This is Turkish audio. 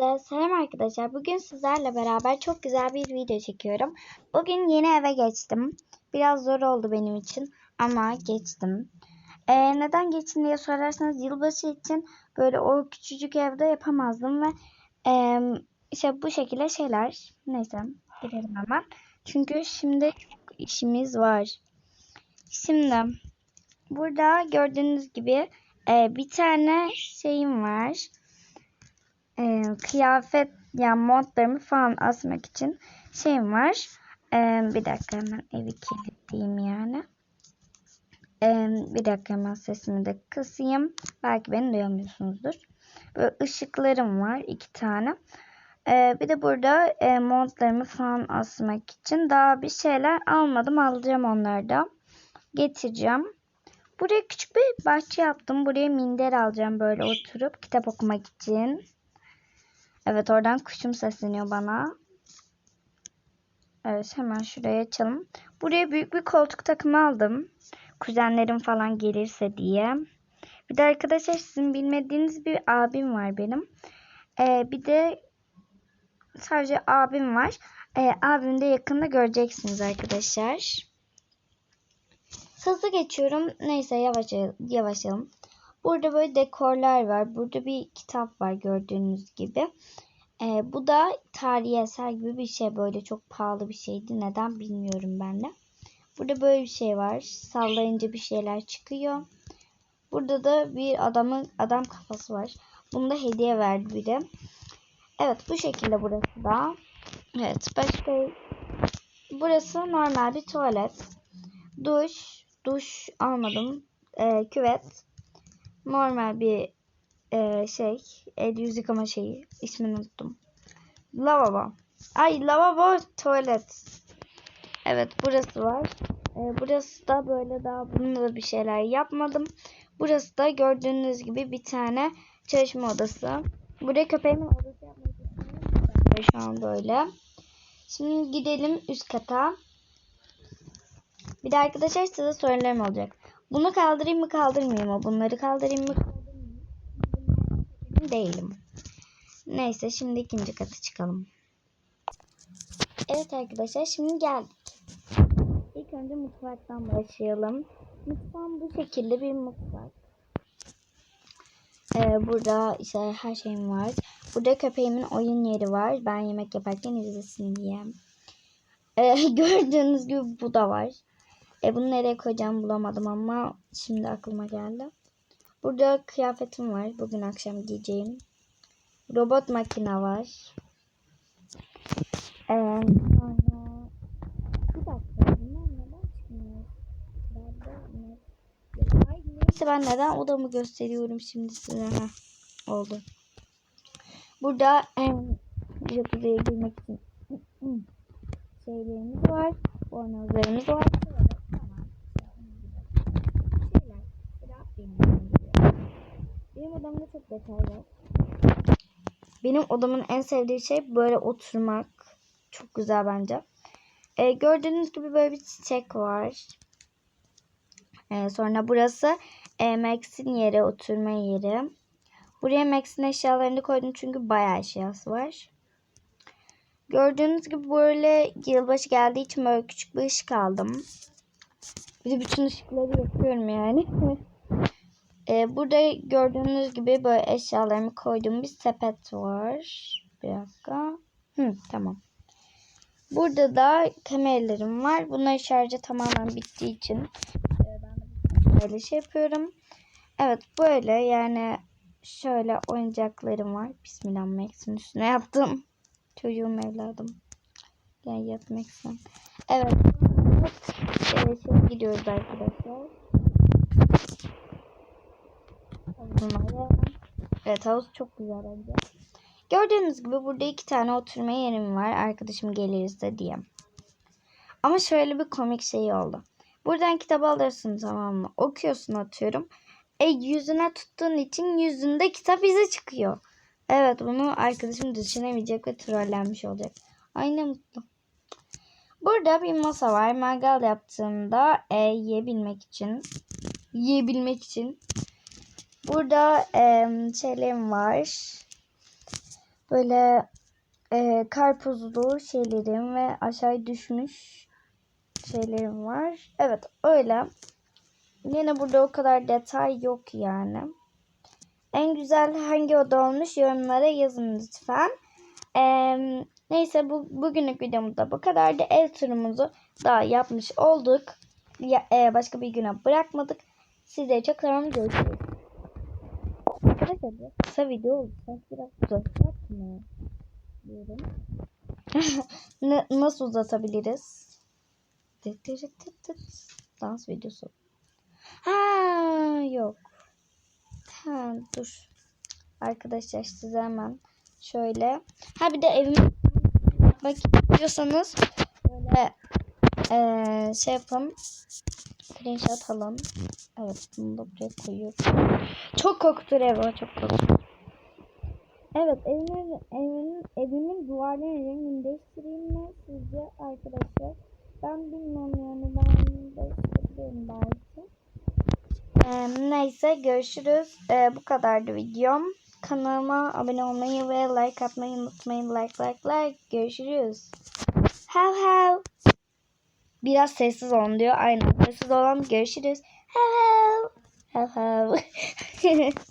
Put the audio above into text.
Hepinize selam arkadaşlar. Bugün sizlerle beraber çok güzel bir video çekiyorum. Bugün yeni eve geçtim. Biraz zor oldu benim için ama geçtim. Ee, neden geçtim diye sorarsanız yılbaşı için böyle o küçücük evde yapamazdım ve e, işte bu şekilde şeyler. Neyse girelim hemen. Çünkü şimdi işimiz var. Şimdi burada gördüğünüz gibi e, bir tane şeyim var e, kıyafet yani montlarımı falan asmak için şeyim var. E, bir dakika hemen evi kilitleyeyim yani. E, bir dakika hemen sesimi de kısayım. Belki beni duyamıyorsunuzdur. Böyle ışıklarım var iki tane. E, bir de burada e, montlarımı falan asmak için daha bir şeyler almadım. Alacağım onları da. Getireceğim. Buraya küçük bir bahçe yaptım. Buraya minder alacağım böyle oturup kitap okumak için. Evet oradan kuşum sesleniyor bana. Evet hemen şuraya açalım. Buraya büyük bir koltuk takımı aldım. Kuzenlerim falan gelirse diye. Bir de arkadaşlar sizin bilmediğiniz bir abim var benim. Ee, bir de sadece abim var. Ee, abim de yakında göreceksiniz arkadaşlar. Hızlı geçiyorum. Neyse yavaş yavaşlayalım. Burada böyle dekorlar var. Burada bir kitap var gördüğünüz gibi. Ee, bu da tarihi eser gibi bir şey. Böyle çok pahalı bir şeydi. Neden bilmiyorum ben de. Burada böyle bir şey var. Sallayınca bir şeyler çıkıyor. Burada da bir adamın adam kafası var. Bunu da hediye verdi biri. Evet bu şekilde burası da. Evet başka burası normal bir tuvalet. Duş. Duş almadım. Ee, küvet normal bir e, şey el yüz yıkama şeyi ismini unuttum. Lavabo. Ay lavabo tuvalet. Evet burası var. E, burası da böyle daha bununla da bir şeyler yapmadım. Burası da gördüğünüz gibi bir tane çalışma odası. Buraya köpeğimin odası yapmayı düşünüyorum. Şu an böyle. Şimdi gidelim üst kata. Bir de arkadaşlar size sorularım olacak. Bunu kaldırayım mı kaldırmayayım mı? Bunları kaldırayım mı kaldırmayayım mı? Değilim. Neyse şimdi ikinci kata çıkalım. Evet arkadaşlar şimdi geldik. İlk önce mutfaktan başlayalım. Mutfağım bu şekilde bir mutfak. Ee, burada işte her şeyim var. Burada köpeğimin oyun yeri var. Ben yemek yaparken izlesin diye. Ee, gördüğünüz gibi bu da var. E bunu nereye koyacağım bulamadım ama şimdi aklıma geldi. Burada kıyafetim var. Bugün akşam giyeceğim. Robot makine var. Ee, sonra... Bir dakika. Bunlar neden çıkmıyor? Neyse ben neden odamı gösteriyorum şimdi size. Heh, oldu. Burada em, jacuzziye girmek için şeylerimiz var. Bornozlarımız var. Benim odamda çok detay var. Benim odamın en sevdiği şey böyle oturmak. Çok güzel bence. Ee, gördüğünüz gibi böyle bir çiçek var. Ee, sonra burası e, Max'in yeri, oturma yeri. Buraya Max'in eşyalarını koydum çünkü bayağı eşyası var. Gördüğünüz gibi böyle yılbaşı geldiği için böyle küçük bir ışık aldım. Bir de bütün ışıkları yapıyorum yani. Ee, burada gördüğünüz gibi böyle eşyalarımı koyduğum bir sepet var. Bir dakika. Hı, tamam. Burada da kameralarım var. Bunlar şarjı tamamen bittiği için e, ben böyle şey yapıyorum. Evet böyle yani şöyle oyuncaklarım var. Bismillah Max'in üstüne yaptım. Çocuğum evladım. Gel yat Max'in. Evet. Evet, şimdi gidiyoruz arkadaşlar. Evet havuz çok güzel bence. Gördüğünüz gibi burada iki tane oturma yerim var. Arkadaşım gelirse diye. Ama şöyle bir komik şey oldu. Buradan kitabı alırsın tamam mı? Okuyorsun atıyorum. E yüzüne tuttuğun için yüzünde kitap izi çıkıyor. Evet bunu arkadaşım düşünemeyecek ve trollenmiş olacak. Ay ne mutlu. Burada bir masa var. Mangal yaptığımda e, yiyebilmek için. Yiyebilmek için. Burada e, şeylerim var. böyle e, karpuzlu şeylerim ve aşağı düşmüş şeylerim var. Evet öyle. Yine burada o kadar detay yok yani. En güzel hangi oda olmuş yorumlara yazın lütfen. Ee, neyse bu bugünlük videomuzda bu kadardı. Ev turumuzu daha yapmış olduk. Ya, e, başka bir güne bırakmadık. Sizleri çok seviyorum. Görüşürüz. Bu kısa video oldu. Sanki biraz uzatacak mı? Diyorum. Na- nasıl uzatabiliriz? Tıt. Dans videosu. Ha yok. Ha dur. Arkadaşlar size hemen şöyle. Ha bir de evimi yapmak istiyorsanız böyle eee şey yapın. Screenshot alın. Evet bunu da buraya koyuyorum. Çok koktur ev o çok koktur. Evet evimin, evimin, evimin duvarlarının rengini değiştireyim mi sizce arkadaşlar? Ben bilmiyorum yani ben değiştirebilirim belki. Ee, neyse görüşürüz. Ee, bu kadardı videom. Kanalıma abone olmayı ve like atmayı unutmayın. Like like like. Görüşürüz. Hav hav. Biraz sessiz olun diyor. Aynen sessiz olan görüşürüz. Hav hav.